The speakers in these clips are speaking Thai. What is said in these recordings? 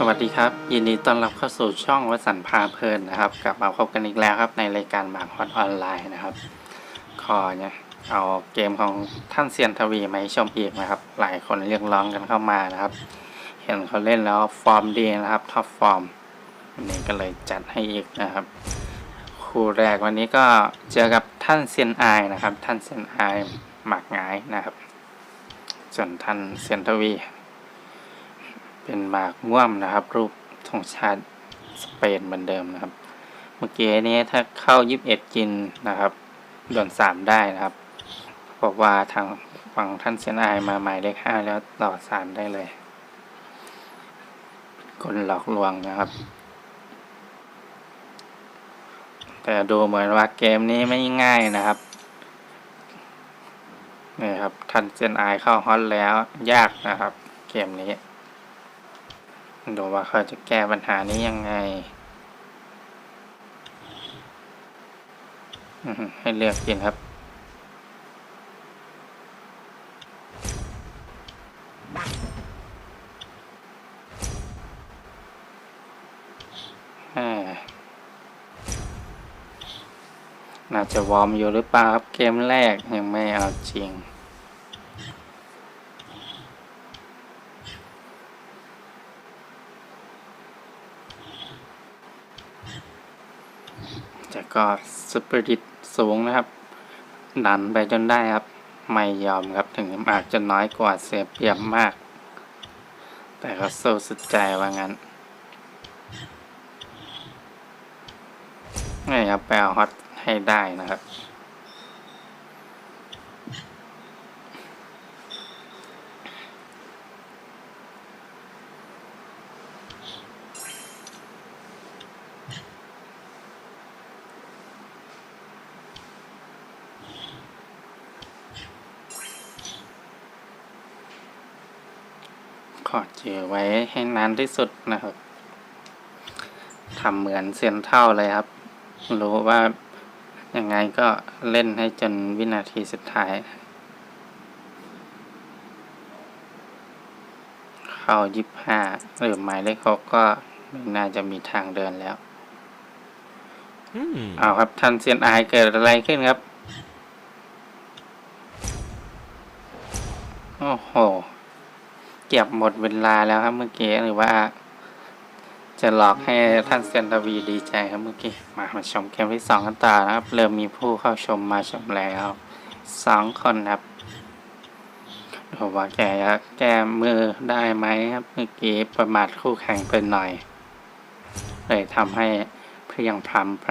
สวัสดีครับ ยินดีต้อนรับเข้าสู่ช่องวสันพาเพลินนะครับ กลับมาพบกันอีกแล้วครับในรายการบางฮอตออนไลน์นะครับ ขอเนี่ยเอาเกมของท่านเซียนทวีมาให้ชมอีกนะครับ หลายคนเรียกร้องกันเข้ามานะครับ เห็นเขาเล่นแล้วฟอร์มดีนะครับท็อปฟอร์มวันนี้ก็เลยจัดให้อีกนะครับ คู่แรกวันนี้ก็เจอกับท่านเซียนไอนะครับ ท่านเซียนไอหมักงายนะครับ ส่วนท่านเซียนทวี เป็นหมากง่วมนะครับ รูปธงชาติสเปนเหมือนเดิมนะครับ เมื่อกี้นี้ถ้าเข้ายิบเอ็ดกินนะครับด่วนสามได้นะครับบอกว่าทางฝั่งท่านเซนไอมาหมายเลขห้าแล้วต่อสามได้เลยคนหลอกลวงนะครับ แต่ดูเหมือนว่าเกมนี้ไม่ง่ายนะครับนี่ครับท่านเซนไอาเข้าฮอตแล้วยากนะครับ เกมนี้ ดูว่าเขาจะแก้ปัญหานี้ยังไง ให้เลือกกินครับ น่าจะวอร์มอยู่หรือเปล่าครับ เกมแรกยังไม่เอาจริง แต่ก็สปิริตสูงนะครับ ดันไปจนได้ครับ ไม่ยอมครับถึงอาจจะน้อยกว่าเสียเปรียบมาก แต่ก็สู้สุดใจว่างั้นนี่ครับแปลฮอตให้ได้นะครับ ขอเจือไว้ให้นานที่สุดนะครับทำเหมือนเซียนเท่าเลยครับ รู้ว่ายังไงก็เล่นให้จนวินาทีสุดท้าย เข้ายิบห้าหรือหมายเลขหกก็ไม่น่าจะมีทางเดินแล้ว Hmm. เอาครับท่านเซียนอายเกิดอะไรขึ้นครับ โอ้โห เก็บหมดเวลาแล้วครับเมื่อกี้หรือว่า จะหลอกให้ท่านเซนทวีดีใจครับเมื่อกี้มามาชมเกมที่สองกันต่อนะครับ เริ่มมีผู้เข้าชมมาชมแล้วสองคนครับดูว่าแกแก้มือได้ไหมครับ เมื่อกี้ประมาทคู่แข่งไปหน่อยเลยทำให้เพียงพรำไป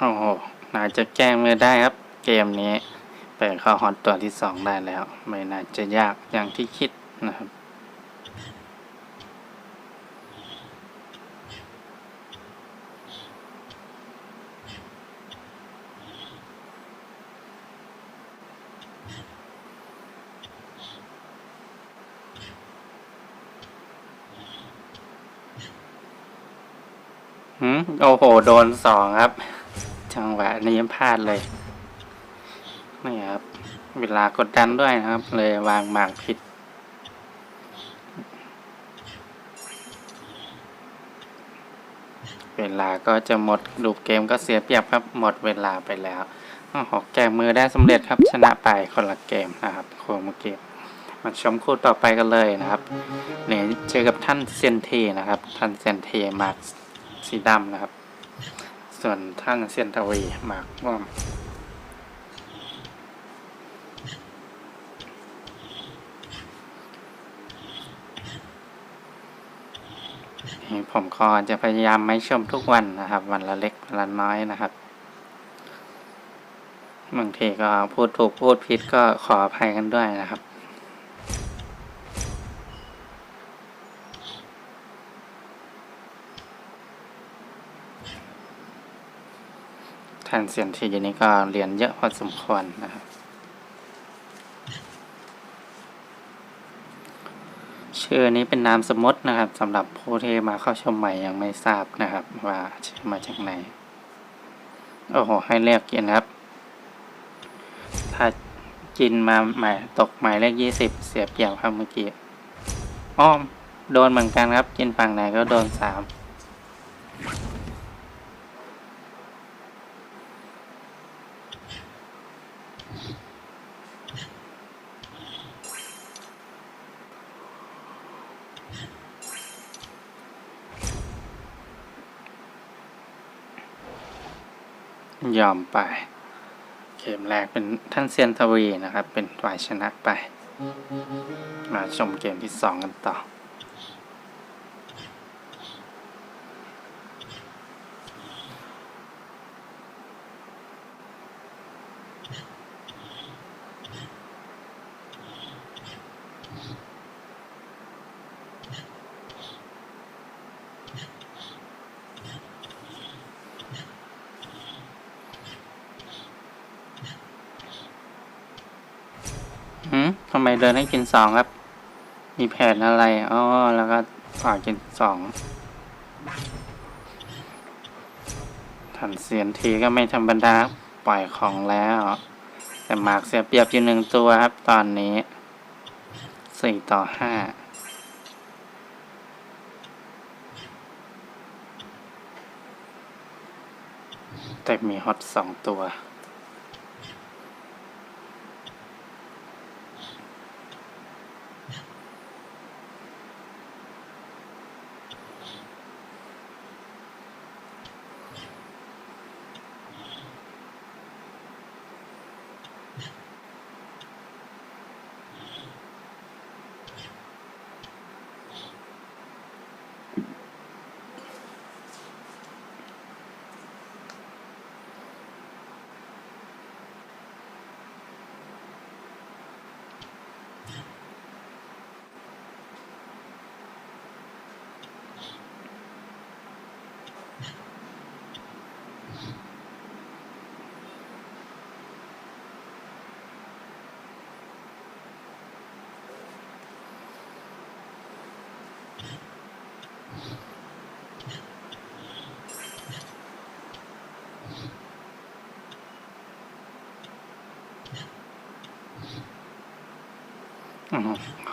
โอ้โหน่าจะแก้มือได้ครับ เกมนี้เปิดเข้าฮอตตัวที่สองได้แล้ว ไม่น่าจะยากอย่างที่คิดนะครับหืมโอ้โห โดนสองครับ หวะนี้พลาดเลยนี่ครับ เวลากดดันด้วยนะครับ เลยวางหมากผิด เวลาก็จะหมดลูเกมก็เสียเปรียบครับ หมดเวลาไปแล้วโอ้โหแก้มือได้สำเร็จครับ ชนะไปคนละเกมนะครับโคมเกมมาชมคู่ต่อไปกันเลยนะครับเนี่ยเจอกับท่านเซนเทนะครับ ท่านเซนเทมาร์สีดำนะครับ ส่วนท่านเซียนทวีหมาร์คม่วงนี่ผมก็จะพยายามไม่ชมทุกวันนะครับ วันละเล็กวันละน้อยนะครับ บางทีก็พูดถูกพูดผิดก็ขออภัยกันด้วยนะครับ นเซียนทีนี้ก็เรียนเยอะพอสมควรนะครับ ชื่อนี้เป็นนามสมมตินะครับสำหรับผู้ที่มาเข้าชมใหม่ยังไม่ทราบนะครับ ว่าชื่อมาจากไหน โอ้โห ให้เรียกกินครับ ถ้ากินมาใหมายตกหมายเลขยี่สิบเสียเปรียบครับเมื่อกี้อ้อมโดนเหมือนกันครับ กินฝั่งไหนก็โดนสาม ยอมไป เกมแรกเป็นท่านเซียนทวีนะครับ เป็นฝ่ายชนะไป มาชมเกมที่สองกันต่อ เดินให้กินสองครับ มีแผนอะไรอ๋อแล้วก็ฝากกินสองทันเสียนทีก็ไม่ธรรมดาบปล่อยของแล้ว แต่หมากเสียเปรียบอยู่หนึ่งตัวครับ ตอนนี้สี่ต่อห้าแต่มีฮอตสองตัว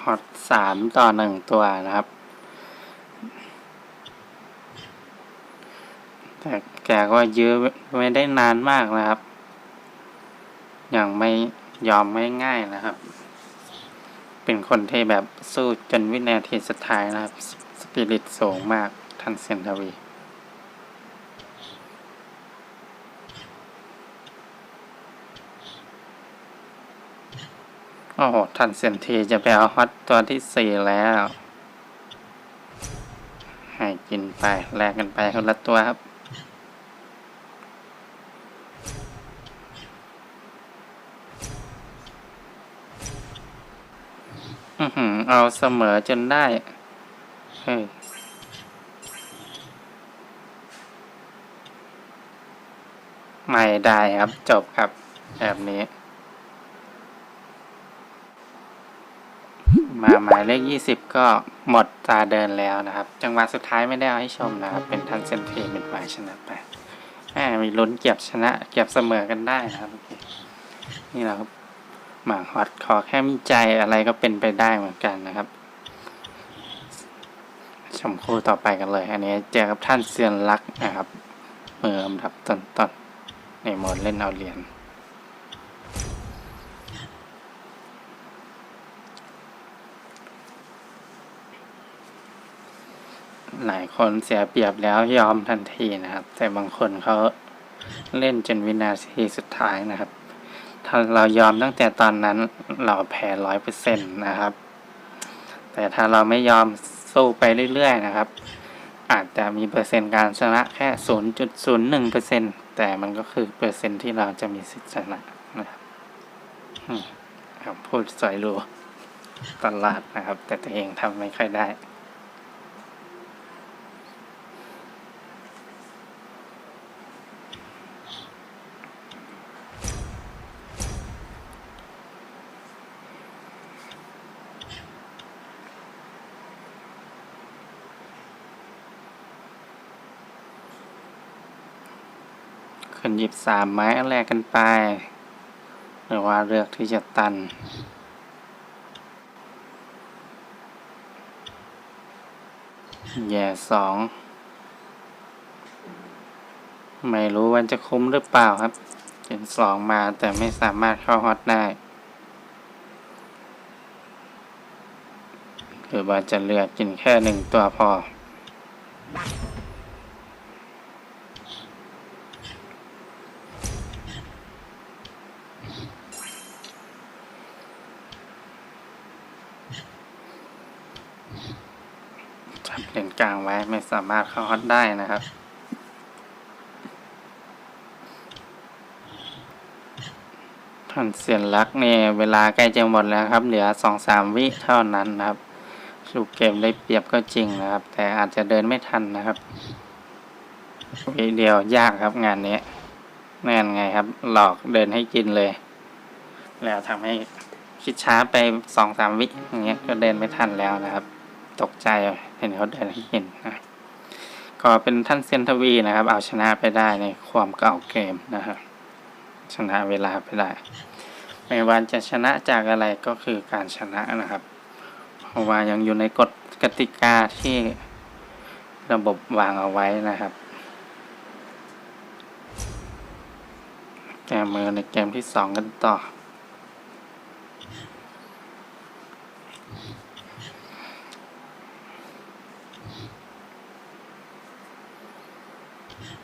ฮอตสามต่อหนึ่งตัวนะครับ แต่แกก็ยื้อไม่ได้นานมากนะครับ ยังไม่ยอมไม่ง่ายนะครับ เป็นคนที่แบบสู้จนวินาทีสุดท้ายนะครับ สปิริตสูงมากท่านเซนทวี โอ้โห ทันเสียนทีจะไปเอาฮอตตัวที่สี่แล้ว ให้กินไปแลกกันไปคนละตัวครับ อือหือ เอาเสมอจนได้ เฮ้ยไม่ได้ครับจบครับ แบบนี้ หมายเลขยี่สิบก็หมดตาเดินแล้วนะครับ จังหวะสุดท้ายไม่ได้เอาให้ชมนะครับ เป็นทันเซนเทเป็นฝ่ายชนะไปแหมมีลุ้นเก็บชนะเก็บเสมอกันได้นะครับ นี่แหละครับหมากฮอตขอแค่มีใจอะไรก็เป็นไปได้เหมือนกันนะครับ ชมคู่ต่อไปกันเลย อันนี้เจอกับท่านเซียนรักนะครับ เมืออันดับต้นๆในโหมดเล่นเอาเหรียญ หลายคนเสียเปรียบแล้วยอมทันทีนะครับ แต่บางคนเขาเล่นจนวินาทีสุดท้ายนะครับ ถ้าเรายอมตั้งแต่ตอนนั้นเราแพ้ร้อยเปอร์เซ็นต์นะครับ แต่ถ้าเราไม่ยอมสู้ไปเรื่อยๆนะครับ อาจจะมีเปอร์เซ็นต์การชนะแค่ศูนย์จุดศูนย์หนึ่งเปอร์เซ็นต์แต่มันก็คือเปอร์เซ็นต์ที่เราจะมีสิทธิชนะนะครับอืมครับพูดสอยรู้ตลาดนะครับ แต่ตัวเองทำไม่ค่อยได้ ขึ้นหยิบสามไม้แรกกันไป หรือว่าเลือกที่จะตัน แย่สอง ไม่รู้ว่าจะคุ้มหรือเปล่าครับเจ็นสองมาแต่ไม่สามารถเข้าฮอตได้หรือว่าจะเลือกกินแค่หนึ่งตัวพอ จับเลน กลางไว้ไม่สามารถเข้าฮอตได้นะครับ ท่านเสียนรักเนี่ยเวลาใกล้จะหมดแล้วครับ เหลือสองสามวิเท่านั้นนะครับสูเกมได้เปรียบก็จริงนะครับ แต่อาจจะเดินไม่ทันนะครับวิเดียวยากครับงานนี้แน่นไงครับ หลอกเดินให้กินเลย แล้วทำให้คิดช้าไปสองสามวิอย่างเงี้ยก็เดินไม่ทันแล้วนะครับ ตกใจเห็นเขาเดินเห็นนะก็เป็นท่านเซนทวีนะครับ เอาชนะไปได้ในความเก่าเกมนะครับชนะเวลาไปได้ไม่ว่าจะชนะจากอะไรก็คือการชนะนะครับ เพราะว่ายังอยู่ในกฎกติกาที่ระบบวางเอาไว้นะครับ แก้มือในเกมที่สองกันต่อ Yeah.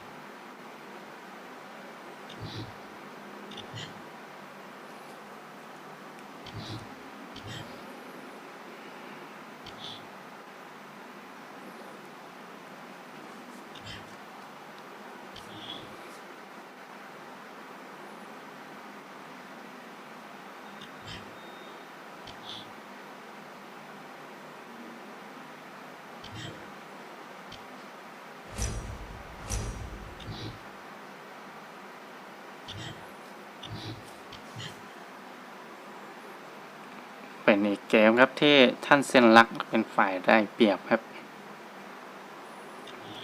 ป็นอีกเกมครับที่ท่านเซนลักเป็นฝ่ายได้เปรียบครับ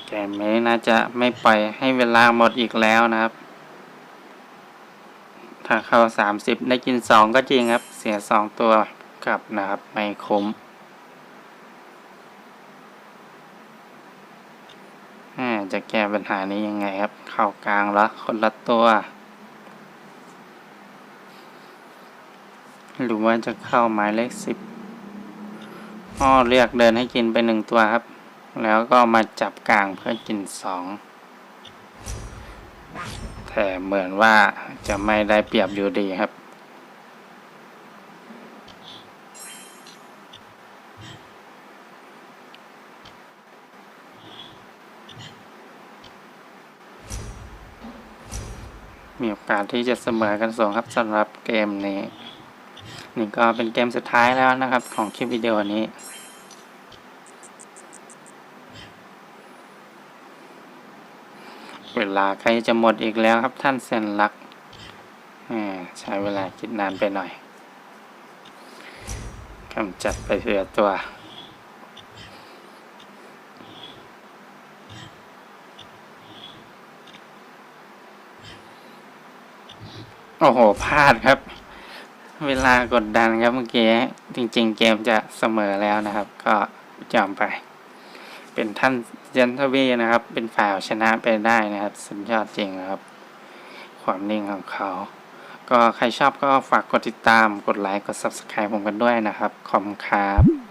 เกมนี้น่าจะไม่ปล่อยให้เวลาหมดอีกแล้วนะครับ ถ้าเข้าสามสิบได้กินสองก็จริงครับ เสียสองตัวกลับนะครับ ไม่คุ้มจะแก้ปัญหานี้ยังไงครับ เข้ากลางละคนละตัว หรือว่าจะเข้าหมายเลขสิบอ้อเรียกเดินให้กินไปหนึ่งตัวครับ แล้วก็มาจับกลางเพื่อกินสองแต่เหมือนว่าจะไม่ได้เปรียบอยู่ดีครับ มีโอกาสที่จะเสมอกันสูงครับสำหรับเกมนี้ นี่ก็เป็นเกมสุดท้ายแล้วนะครับของคลิปวิดีโอนี้เวลาใกล้จะหมดอีกแล้วครับท่านเซนลักใช้เวลาคิดนานไปหน่อยกำจัดไปเสียตัว โอ้โห พลาดครับ เวลากดดันครับเมื่อกี้จริง ๆ เกมจะเสมอแล้วนะครับ ก็ยอมไป เป็นท่านเจนทวีนะครับ เป็นฝ่ายชนะไปได้นะครับ สุดยอดจริงนะครับ ความนิ่งของเขา ก็ใครชอบก็ฝากกดติดตามกดไลค์กด subscribe ผมกันด้วยนะครับ ขอบคุณครับ